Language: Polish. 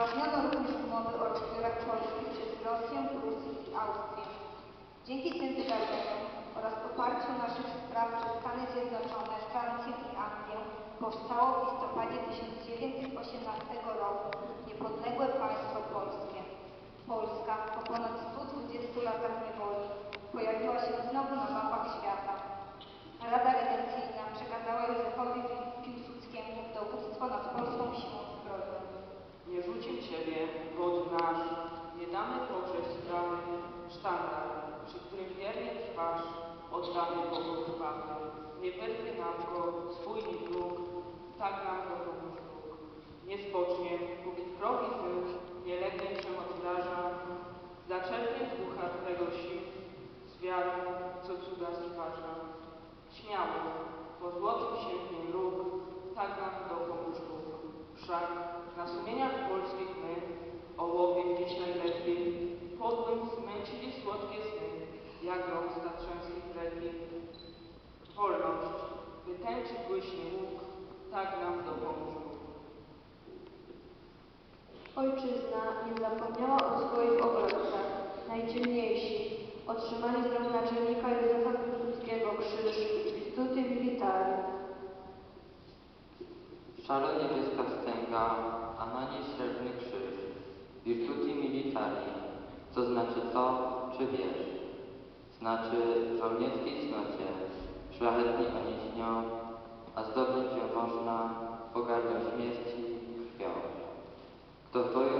Uprawniono również umowy o rozbiorach polskich przez Rosję, Prusy i Austrię. Dzięki tym wydarzeniom oraz poparciu naszych spraw przez Stany Zjednoczone, Francję i Anglię powstało w listopadzie 1918 roku niepodległe państwo polskie. Oddany Bogu krwawy. Nie wyrwie nam go swój ni wróg, tak nam go pomóż. Nie spocznie, póki krwi zmył, nie legnie przemoc wraża, zaczerpnie z ducha Twego sił, z wiarą, co cuda stwarza. Śmiało, po złotym się w nim lub, tak nam dopomóż Bóg. Wszak na sumieniach polskich my, ołowie gdzieś najlepiej, podłym zmęcili by tęczy błyśnie łuk, tak nam dopomóż. Ojczyzna nie zapomniała o swoich obrońcach. Najdzielniejsi otrzymali z rąk naczelnika Józefa Piłsudskiego krzyż Virtuti Militari. Szaro-niebieska wstęga, a na niej srebrny krzyż. Virtuti militari, co znaczy co, czy wiesz? Znaczy żołnierskiej cnocie, szlachetni oni śnią, a zdobyć ją można pogardą śmierci krwią. Kto w boju